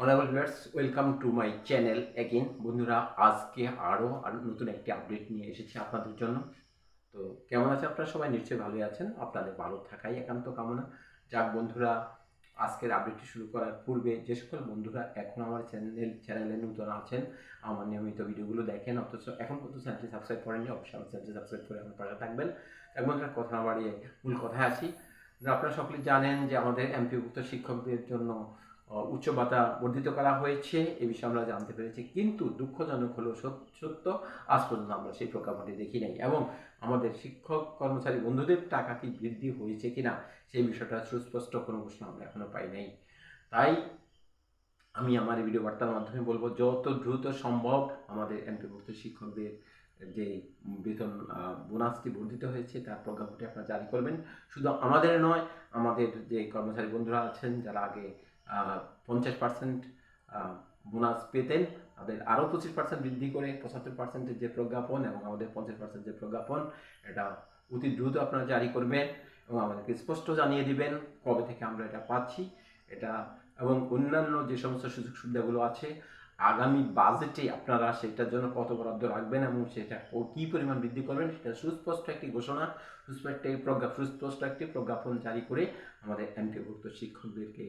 Honourable viewers welcome to my channel again বন্ধুরা, আজকে আরও আরও নতুন একটি আপডেট নিয়ে এসেছি আপনাদের জন্য। তো কেমন আছে আপনারা সবাই? নিশ্চয়ই ভালোই আছেন। আপনাদের ভালো থাকাই একান্ত কামনা। যাক বন্ধুরা, আজকের আপডেটটি শুরু করার পূর্বে যে সকল বন্ধুরা এখন আমার চ্যানেল চ্যানেলে নতুন আছেন, আমার নিয়মিত ভিডিওগুলো দেখেন, অথচ এখন পর্যন্ত চ্যানেলটি সাবস্ক্রাইব করেননি, অবশ্যই আমার চ্যানেলটি সাবস্ক্রাইব করে আমার পাশে থাকবেন। এক বন্ধুরা, কথা বাড়িয়ে মূল কথায় আসি। আপনারা সকলে জানেন যে আমাদের এমপিভুক্ত শিক্ষকদের জন্য আহ, উচ্চ ভাতা বর্ধিত করা হয়েছে এ বিষয়ে আমরা জানতে পেরেছি। কিন্তু দুঃখজনক হলো সত- সত্য আজ পর্যন্ত আমরা সেই প্রজ্ঞাপনটি দেখি নাই। এবং আমাদের শিক্ষক কর্মচারী বন্ধুদের টাকা কি বৃদ্ধি হয়েছে কিনা সেই বিষয়টা সুস্পষ্ট কোনো প্রশ্ন আমরা এখনও পাই নাই। তাই আমি আমার ভিডিও বার্তার মাধ্যমে বলব যত দ্রুত সম্ভব আমাদের এমপিভুক্ত শিক্ষকদের যে বেতন বোনাসটি বর্ধিত হয়েছে তার প্রজ্ঞাপনটি আপনারা জারি করবেন। শুধু আমাদের নয় আমাদের যে কর্মচারী বন্ধুরা আছেন যারা আগে পঞ্চাশ পার্সেন্ট বোনাস পেতেন। তাদের আরও পঁচিশ পার্সেন্ট বৃদ্ধি করে পঁচাত্তর পার্সেন্টের যে প্রজ্ঞাপন এবং আমাদের পঞ্চাশ পার্সেন্ট যে প্রজ্ঞাপন, এটা অতি দ্রুত আপনারা জারি করবেন এবং আমাদেরকে স্পষ্ট জানিয়ে দিবেন কবে থেকে আমরা এটা পাচ্ছি। এটা এবং অন্যান্য যে সমস্ত সুযোগ সুবিধাগুলো আছে, আগামী বাজেটে আপনারা সেটার জন্য কত বরাদ্দ রাখবেন এবং সেটা কী পরিমাণ বৃদ্ধি করবেন, সেটা সুস্পষ্ট একটি ঘোষণা, সুস্পষ্ট একটি প্রজ্ঞা, সুস্পষ্ট একটি প্রজ্ঞাপন জারি করে আমাদের এমপিভুক্ত শিক্ষকদেরকে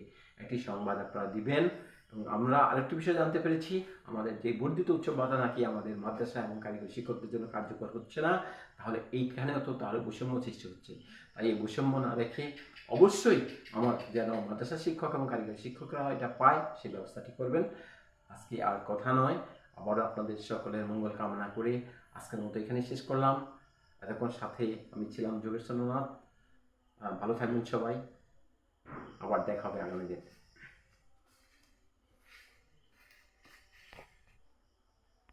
একটি সংবাদ আপনারা দিবেন। এবং আমরা আরেকটি বিষয় জানতে পেরেছি, আমাদের যে বর্ধিত উচ্চ ভাতা নাকি আমাদের মাদ্রাসা এবং কারিগরি শিক্ষকদের জন্য কার্যকর হচ্ছে না, তাহলে এইখানেও তো তারও বৈষম্য সৃষ্টি হচ্ছে। তাই এই বৈষম্য না রেখে অবশ্যই আমার যেন মাদ্রাসা শিক্ষক এবং কারিগরি শিক্ষকরা এটা পায় সেই ব্যবস্থাটি করবেন। আজকে আর কথা নয়। আবারও আপনাদের সকলের মঙ্গল কামনা করে আজকের মতো এখানে শেষ করলাম। এতক্ষণ সাথে আমি ছিলাম যোগেশ চন্দ্রনাথ ভালো থাকবেন সবাই। আবার দেখা হবে আগামী দিন।